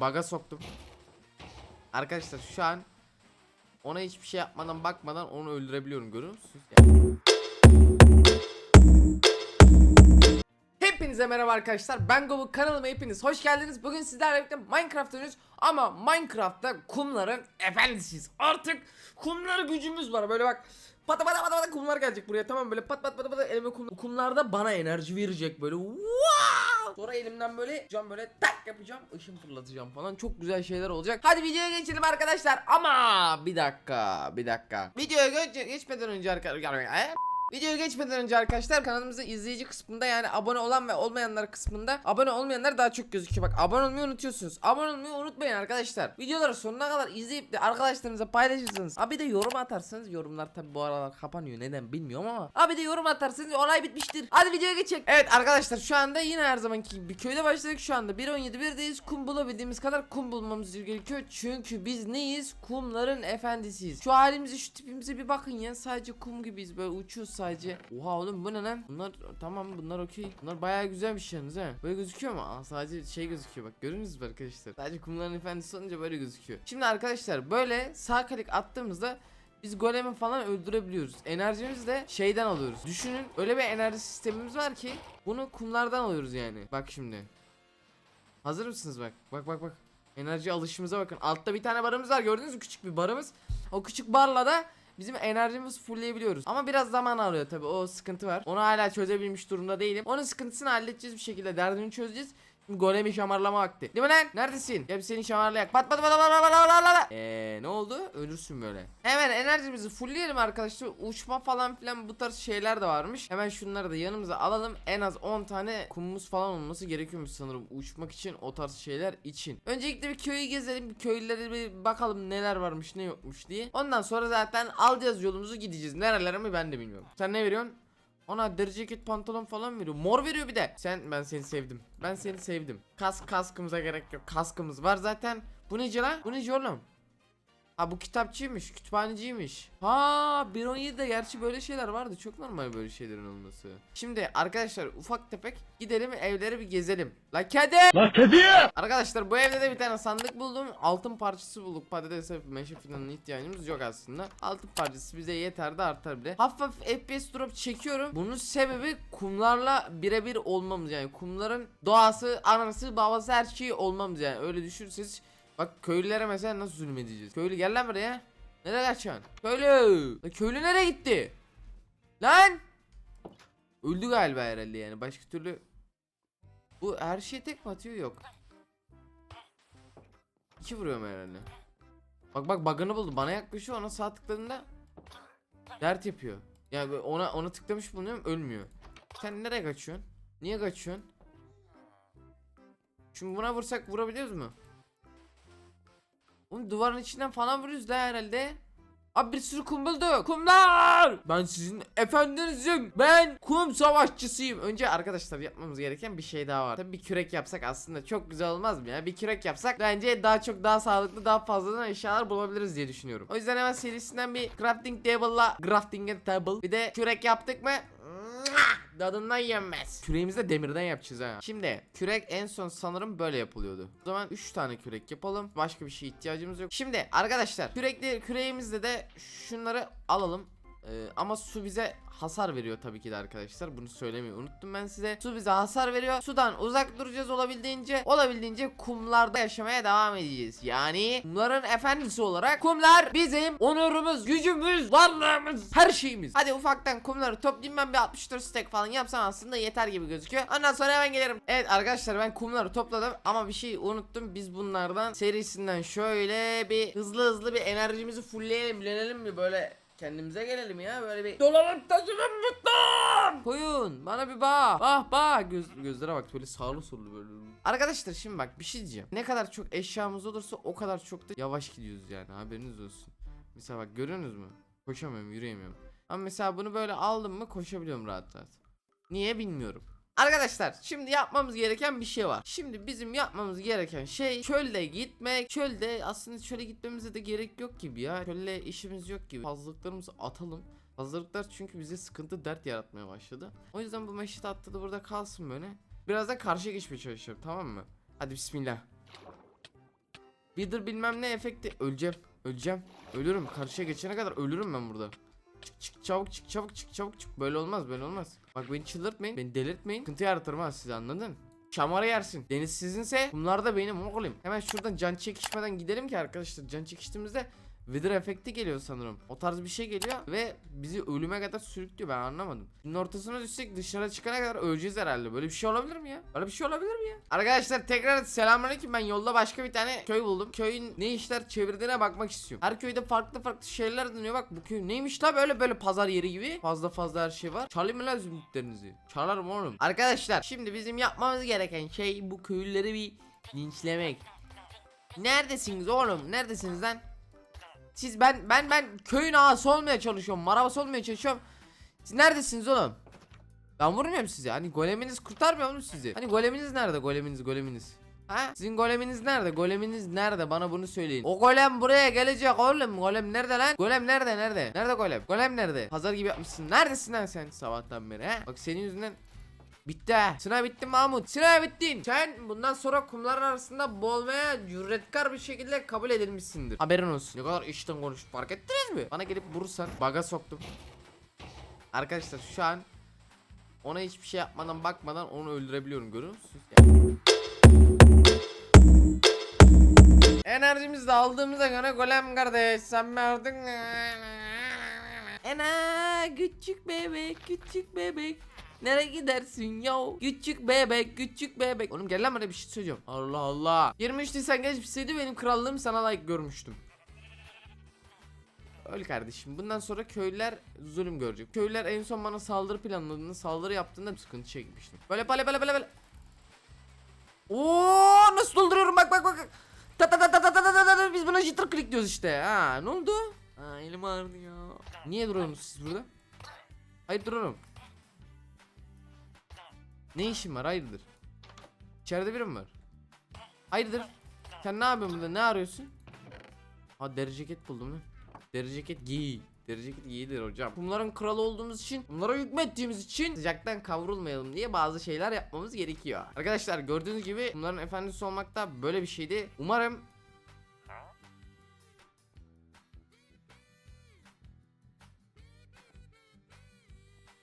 Baga soktum. Arkadaşlar şu an ona hiçbir şey yapmadan bakmadan onu öldürebiliyorum görüyor musunuz? Yani. Hepinize merhaba arkadaşlar. Ben Gobu kanalıma hepiniz hoş geldiniz. Bugün sizlerle birlikte Minecraft oynuyoruz. Ama Minecraft'ta kumların efendisiyiz. Artık kumlar gücümüz var. Böyle bak pata pata pata pata kumlar gelecek buraya tamam böyle pat pat pat pat elime kum kumlarda bana enerji verecek böyle. Wow! Sonra elimden böyle cam böyle tak yapacağım. ışın fırlatacağım falan. Çok güzel şeyler olacak. Hadi videoya geçelim arkadaşlar. Ama bir dakika, bir dakika. Videoya geç geçmeden önce arkadaşlar Videoya geçmeden önce arkadaşlar kanalımızın izleyici kısmında yani abone olan ve olmayanlar kısmında abone olmayanlar daha çok gözüküyor. Bak abone olmayı unutuyorsunuz. Abone olmayı unutmayın arkadaşlar. Videoları sonuna kadar izleyip de arkadaşlarınıza paylaşırsınız. Abi de yorum atarsanız yorumlar tabi bu aralar kapanıyor neden bilmiyorum ama. Abi de yorum atarsanız olay bitmiştir. Hadi videoya geçelim. Evet arkadaşlar şu anda yine her zamanki gibi köyde başladık. Şu anda 1.17.1'deyiz. Kum bulabildiğimiz kadar kum bulmamız gerekiyor. Çünkü biz neyiz? Kumların efendisiyiz. Şu halimize şu tipimize bir bakın ya. Sadece kum gibiyiz böyle uçuyoruz sadece. Oha oğlum bu ne lan? Bunlar tamam bunlar okey. Bunlar bayağı güzelmiş yalnız ha. Böyle gözüküyor mu? Aa, sadece şey gözüküyor bak görünüz mü arkadaşlar? Sadece kumların efendisi olunca böyle gözüküyor. Şimdi arkadaşlar böyle sağ klik attığımızda biz golemi falan öldürebiliyoruz. Enerjimizi de şeyden alıyoruz. Düşünün öyle bir enerji sistemimiz var ki bunu kumlardan alıyoruz yani. Bak şimdi. Hazır mısınız bak? Bak bak bak. Enerji alışımıza bakın. Altta bir tane barımız var gördünüz mü? Küçük bir barımız. O küçük barla da bizim enerjimizi fullleyebiliyoruz. Ama biraz zaman alıyor tabi o sıkıntı var. Onu hala çözebilmiş durumda değilim. Onun sıkıntısını halledeceğiz bir şekilde. Derdini çözeceğiz. Golemi şamarlama vakti. Değil mi lan? Neredesin? Bir seni şamarlayak. Pat pat pat pat pat pat pat. Eee ne oldu? Ölürsün böyle. Hemen enerjimizi fullleyelim arkadaşlar. Uçma falan filan bu tarz şeyler de varmış. Hemen şunları da yanımıza alalım. En az 10 tane kumumuz falan olması gerekiyormuş sanırım uçmak için o tarz şeyler için. Öncelikle bir köyü gezelim. Köylere bir bakalım neler varmış ne yokmuş diye. Ondan sonra zaten alacağız yolumuzu gideceğiz. Nerelere mi ben de bilmiyorum. Sen ne veriyorsun? Ona deri ceket pantolon falan veriyor. Mor veriyor bir de. Sen ben seni sevdim. Ben seni sevdim. Kask kaskımıza gerek yok. Kaskımız var zaten. Bu nece lan? Bu nece oğlum? Ha bu kitapçıymış, kütüphaneciymiş. Ha 1.17'de gerçi böyle şeyler vardı. Çok normal böyle şeylerin olması. Şimdi arkadaşlar ufak tefek gidelim evleri bir gezelim. La kedi! La kedi! Arkadaşlar bu evde de bir tane sandık buldum. Altın parçası bulduk. Patatese meşe falan ihtiyacımız yok aslında. Altın parçası bize yeter de artar bile. Hafif FPS drop çekiyorum. Bunun sebebi kumlarla birebir olmamız yani. Kumların doğası, anası, babası her şeyi olmamız yani. Öyle düşünürseniz Bak köylülere mesela nasıl zulmedeceğiz? Köylü gel lan buraya. Nereye kaçıyorsun? Köylü! Lan köylü nereye gitti? Lan! Öldü galiba herhalde yani. Başka türlü bu her şeye tek mi atıyor? Yok. İki vuruyorum herhalde. Bak bak bug'ını buldu. Bana yaklaşıyor. Ona sağ tıkladığında dert yapıyor. Yani ona ona tıklamış bulunuyorum ölmüyor. Sen nereye kaçıyorsun? Niye kaçıyorsun? Şimdi buna vursak vurabiliyoruz mu? Oğlum duvarın içinden falan vuruyoruz da herhalde. Abi bir sürü kum bulduk. Kumlar! Ben sizin efendinizim. Ben kum savaşçısıyım. Önce arkadaşlar yapmamız gereken bir şey daha var. Tabii bir kürek yapsak aslında çok güzel olmaz mı ya? Bir kürek yapsak bence daha çok daha sağlıklı daha fazladan eşyalar bulabiliriz diye düşünüyorum. O yüzden hemen serisinden bir crafting table'la crafting table bir de kürek yaptık mı? Dadından yenmez. Küreğimizi de demirden yapacağız ha. Şimdi kürek en son sanırım böyle yapılıyordu. O zaman 3 tane kürek yapalım. Başka bir şeye ihtiyacımız yok. Şimdi arkadaşlar kürekli küreğimizde de şunları alalım. Ee, ama su bize hasar veriyor tabii ki de arkadaşlar. Bunu söylemeyi unuttum ben size. Su bize hasar veriyor. Sudan uzak duracağız olabildiğince. Olabildiğince kumlarda yaşamaya devam edeceğiz. Yani kumların efendisi olarak kumlar bizim onurumuz, gücümüz, varlığımız, her şeyimiz. Hadi ufaktan kumları toplayayım ben bir 64 stack falan yapsam aslında yeter gibi gözüküyor. Ondan sonra hemen gelirim. Evet arkadaşlar ben kumları topladım ama bir şey unuttum. Biz bunlardan serisinden şöyle bir hızlı hızlı bir enerjimizi fullleyelim, bilenelim mi böyle Kendimize gelelim ya böyle bir Dolanıp taşımam mutlu Koyun bana bir bak Bak bak Göz, gözlere bak böyle sağlı sollu böyle. Arkadaşlar şimdi bak bir şey diyeceğim. Ne kadar çok eşyamız olursa o kadar çok da yavaş gidiyoruz yani haberiniz olsun. Mesela bak görüyorsunuz mu? Koşamıyorum yürüyemiyorum. Ama mesela bunu böyle aldım mı koşabiliyorum rahat rahat. Niye bilmiyorum Arkadaşlar şimdi yapmamız gereken bir şey var. Şimdi bizim yapmamız gereken şey çölde gitmek. Çölde aslında çöle gitmemize de gerek yok gibi ya. Çölde işimiz yok gibi. Fazlalıklarımızı atalım. Fazlalıklar çünkü bize sıkıntı dert yaratmaya başladı. O yüzden bu meşit attı da burada kalsın böyle. Biraz da karşıya geçmeye çalışıyorum tamam mı? Hadi bismillah. Wither bilmem ne efekti. Öleceğim. Öleceğim. Ölürüm. Karşıya geçene kadar ölürüm ben burada. Çık çık çabuk çık çabuk çık çabuk çık. Böyle olmaz böyle olmaz. Bak beni çıldırtmayın. Beni delirtmeyin. Sıkıntı yaratırım ha size anladın? Şamara yersin. Deniz sizinse kumlar da benim oğlum. Hemen şuradan can çekişmeden gidelim ki arkadaşlar. Can çekiştiğimizde Wither efekti geliyor sanırım. O tarz bir şey geliyor ve bizi ölüme kadar sürüklüyor ben anlamadım. Bunun ortasına düşsek dışarı çıkana kadar öleceğiz herhalde. Böyle bir şey olabilir mi ya? Böyle bir şey olabilir mi ya? Arkadaşlar tekrar selamünaleyküm. Ben yolda başka bir tane köy buldum. Köyün ne işler çevirdiğine bakmak istiyorum. Her köyde farklı farklı şeyler dönüyor. Bak bu köy neymiş la böyle böyle pazar yeri gibi. Fazla fazla her şey var. Çalayım mı lan zümrütlerinizi? Çalarım oğlum. Arkadaşlar şimdi bizim yapmamız gereken şey bu köylüleri bir linçlemek. Neredesiniz oğlum? Neredesiniz lan? Siz ben ben ben köyün ağası olmaya çalışıyorum. Marabası olmaya çalışıyorum. Siz neredesiniz oğlum? Ben vurmuyorum sizi. Hani goleminiz kurtarmıyor mu sizi? Hani goleminiz nerede? Goleminiz, goleminiz. Ha? Sizin goleminiz nerede? Goleminiz nerede? Bana bunu söyleyin. O golem buraya gelecek oğlum. Golem nerede lan? Golem nerede? Nerede? Nerede golem? Golem nerede? Pazar gibi yapmışsın. Neredesin lan sen sabahtan beri ha? Bak senin yüzünden Bitti. Sınav bitti Mahmut. Sınav bittin. Sen bundan sonra kumlar arasında boğulmaya cüretkar bir şekilde kabul edilmişsindir. Haberin olsun. Ne kadar işten konuş fark ettiniz mi? Bana gelip vurursan baga soktum. Arkadaşlar şu an ona hiçbir şey yapmadan bakmadan onu öldürebiliyorum görüyor musunuz? Yani. Enerjimizi de aldığımıza göre golem kardeş sen verdin. Ena küçük bebek küçük bebek Nereye gidersin ya? Küçük bebek, küçük bebek. Oğlum gel lan bana bir şey söyleyeceğim. Allah Allah. 23 Nisan geçmişseydi benim krallığım sana layık görmüştüm. Öyle kardeşim. Bundan sonra köylüler zulüm görecek. Köylüler en son bana saldırı planladığında, saldırı yaptığında sıkıntı çekmiştim. Böyle böyle böyle böyle böyle. Oo nasıl dolduruyorum bak bak bak. Ta ta ta ta ta ta ta ta ta. Biz buna jitter click diyoruz işte. Ha ne oldu? Ha elim ağrıdı ya. Niye duruyorsunuz siz burada? Hayır duruyorum. Ne işin var hayırdır? İçeride biri mi var? Hayırdır? Sen ne yapıyorsun burada? Ne arıyorsun? Ha deri ceket buldum lan. Deri ceket giy. Deri ceket giyilir hocam. Bunların kralı olduğumuz için, bunlara hükmettiğimiz için sıcaktan kavrulmayalım diye bazı şeyler yapmamız gerekiyor. Arkadaşlar gördüğünüz gibi bunların efendisi olmak da böyle bir şeydi. Umarım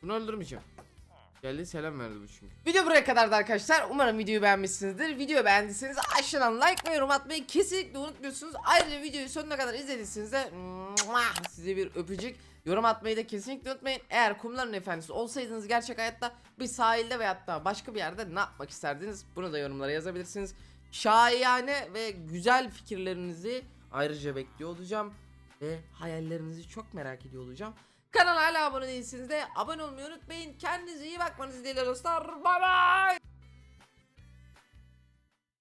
Bunu öldürmeyeceğim. Geldi selam verdi bu çünkü. Video buraya kadardı arkadaşlar. Umarım videoyu beğenmişsinizdir. Videoyu beğendiyseniz aşağıdan like ve yorum atmayı kesinlikle unutmuyorsunuz. Ayrıca videoyu sonuna kadar izlediyseniz de size bir öpücük. Yorum atmayı da kesinlikle unutmayın. Eğer kumların efendisi olsaydınız gerçek hayatta bir sahilde veyahut da başka bir yerde ne yapmak isterdiniz? Bunu da yorumlara yazabilirsiniz. Şahane ve güzel fikirlerinizi ayrıca bekliyor olacağım. Ve hayallerinizi çok merak ediyor olacağım. Kanala hala abone değilsiniz de abone olmayı unutmayın. Kendinize iyi bakmanızı dilerim dostlar. Bay bay.